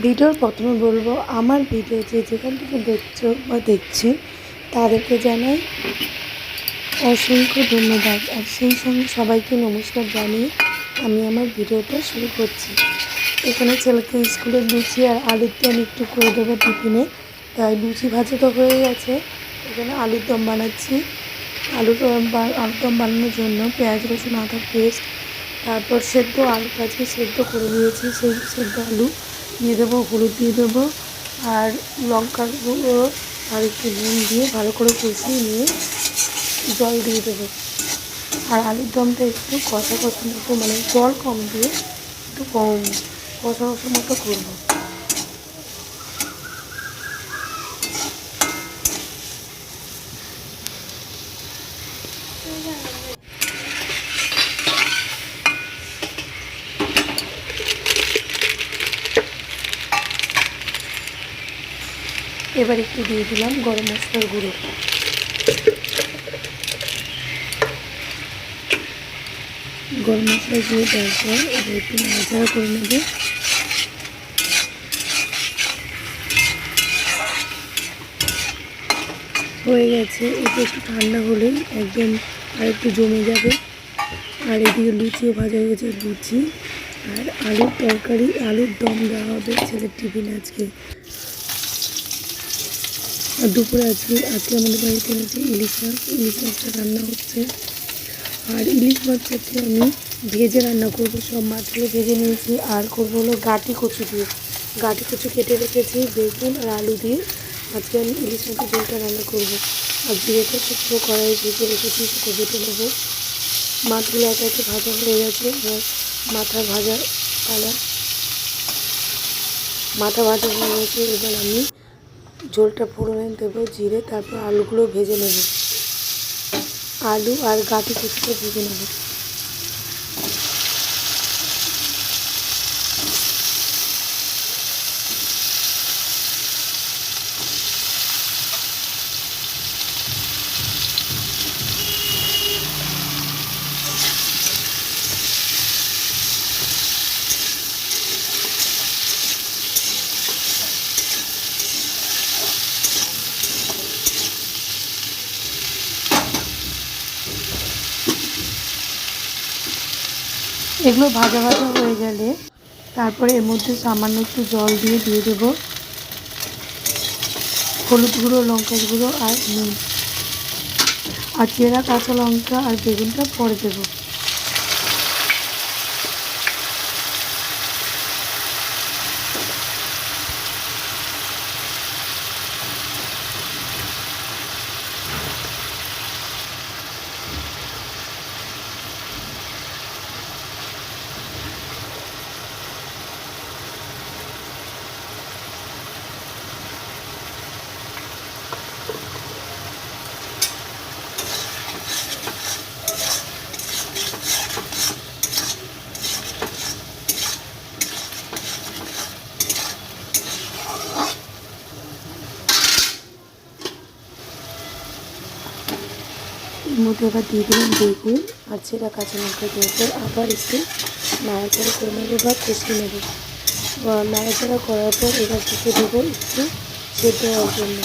ভিডিওর প্রথমে বলব, আমার ভিডিও যে যেখান থেকে দেখছ বা দেখছি, তাদেরকে জানাই অসংখ্য ধন্যবাদ। আর সেই সঙ্গে সবাইকে নমস্কার জানিয়ে আমি আমার ভিডিওটা শুরু করছি। এখানে ছেলেকে স্কুলে লুচি আর আলুর দম একটু করে দেবো টিফিনে। তাই লুচি ভাজা তো হয়ে গেছে। এখানে আলুর দম বানাচ্ছি। বা- আলুর দম বানানোর জন্য পেঁয়াজ, রসুন, আদা, পেস্ট, তারপর সেদ্ধ আলু আছে সেদ্ধ করে নিয়েছি। সেই সেদ্ধ আলু দিয়ে দেবো, হলুদ দিয়ে দেবো আর লঙ্কার গুঁড়ো আর একটু নুন দিয়ে ভালো করে কষিয়ে নিয়ে জল দিয়ে দেবো। আর আলুর দমটা একটু কষা কষা মতো মানে জল কম দিয়ে একটু কম কষা কষা মতো করব। এবার একটু দিয়ে দিলাম গরম মশলার গুঁড়ো। গরম মশলা দিয়ে দেওয়ার পর এবার একটু নাড়াচাড়া করে নেবে। হয়ে গেছে এটা একটু ঠান্ডা হলেই একদম আর একটু জমে যাবে। আর এদিকে লুচিও ভাজা হয়ে গেছে, লুচি। আর আলুর তরকারি, আলুর দম দেওয়া হবে ছেলের টিফিন আজকে। দুপুরে আজকে আজকে আমাদের বাড়িতে আছে ইলিশ মাছ। ইলিশ মাছটা রান্না হচ্ছে। আর ইলিশ মাছটাকে আমি ভেজে রান্না করব। সব মাছগুলো ভেজে নিয়েছি। আর করব হলো গাটি কচু দিয়ে। গাটি কচু কেটে রেখেছি, বেগুন আর আলু দিয়ে। আজকে আমি ইলিশ মাছের ঝোলটা রান্না করব। আর জিরেটা শুকনো কড়াই ভেজে রেখেছি, সেটা বেটে নেব। মাছগুলো একে একে ভাজা হয়ে গেছে। এবার মাথা ভাজা কালার মাথা ভাজা হয়ে গেছে। এবার আমি ঝোলটা ফোড়নে দেবো জিরে তারপর আলুগুলো ভেজে নেব। আলু আর গাঁটি কুচিটা ভেজে নেব। এগুলো ভাজা ভাজা হয়ে গেলে তারপরে এর মধ্যে সামান্য একটু জল দিয়ে দিয়ে দেব। হলুদ গুঁড়ো লঙ্কা গুঁড়ো আর নুন। আর চেরা কাঁচা লঙ্কা আর বেগুনটা পরে দেবো। এর মধ্যে এবার দিয়ে দিলাম বেগুন আর যেটা কাঁচা লঙ্কা দিয়ে আবার একটু নাড়াচাড়া করে নেব বা কষিয়ে নেব। নাড়াচাড়া করার পর এবার দিতে দেবো একটু সেদ্ধ হওয়ার জন্য।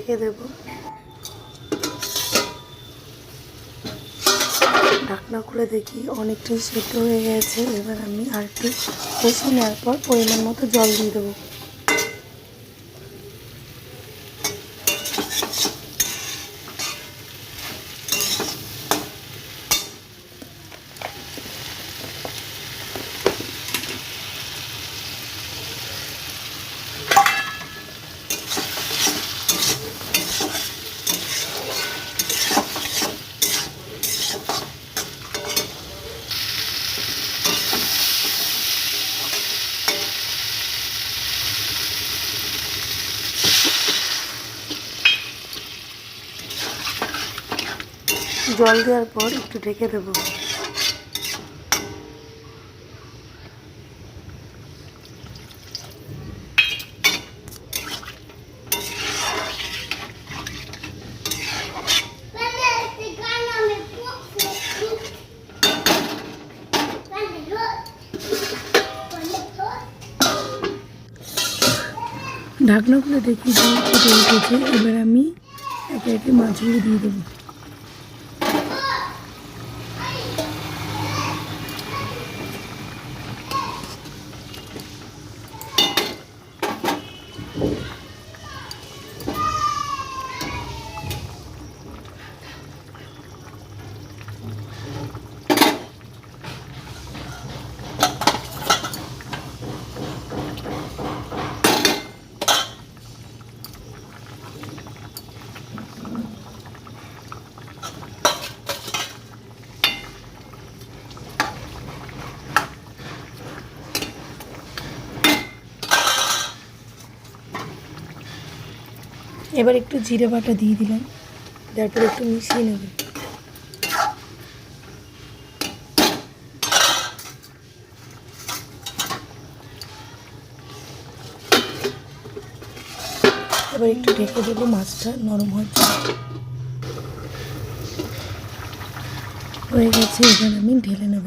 এবার দেব। ঢাকনা খুলে দেখি অনেকটাই সেদ্ধ হয়ে গেছে। এবার আমি আর একটু কষে নেওয়ার পর পরিমাণ মতো জল দিয়ে দেবো। জল দেওয়ার পর একটু ঢেকে দেবো। ঢাকনাগুলো দেখি জল এবার আমি একে একে মাছগুলো দিয়ে দেবো। এবার একটু জিরে বাটা দিয়ে দিলাম। তারপর একটু মিশিয়ে নেব। এবার একটু ঢেকে দেবো মাছটা, নরম হয়ে যাবে। হয়ে গেছে, এবার আমি ঢেলে নেব।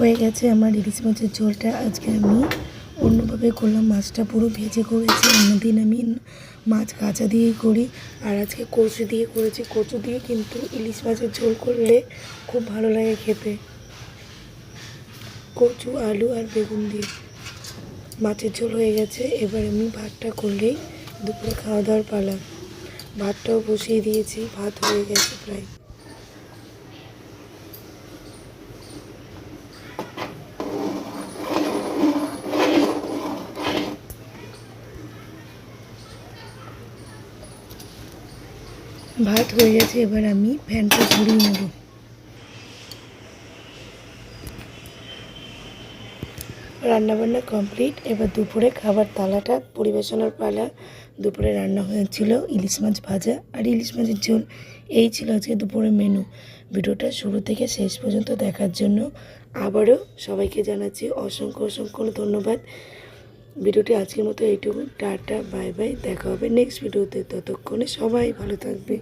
হয়ে গেছে আমার ইলিশ মাছের ঝোলটা। আজকে আমি অন্যভাবে করলাম, মাছটা পুরো ভেজে করেছি। অন্যদিন আমি মাছ কাঁচা দিয়েই করি। আর আজকে কচু দিয়ে করেছি। কচু দিয়ে কিন্তু ইলিশ মাছের ঝোল করলে খুব ভালো লাগে খেতে। কচু, আলু আর বেগুন দিয়ে মাছের ঝোল হয়ে গেছে। এবার আমি ভাতটা করলেই দুপুরে খাওয়া দাওয়ার পালা। ভাতটাও বসিয়ে দিয়েছি। ভাত হয়ে গেছে প্রায়। ভাত হয়ে গেছে, এবার আমি ফ্যানটা ঝরিয়ে নেব। রান্নাবান্না কমপ্লিট, এবার দুপুরে খাবার তালাটা, পরিবেশনের পালা। দুপুরে রান্না হয়েছিল ইলিশ মাছ ভাজা আর ইলিশ মাছের ঝোল। এই ছিল আজকে দুপুরের মেনু ভিডিওটা শুরু থেকে শেষ পর্যন্ত দেখার জন্য আবারও সবাইকে জানাচ্ছি অসংখ্য অসংখ্য ধন্যবাদ। ভিডিওটি আজকের মতো এইটুকু। টাটা, বাই বাই, দেখা হবে নেক্সট ভিডিওতে। ততক্ষণে সবাই ভালো থাকবে।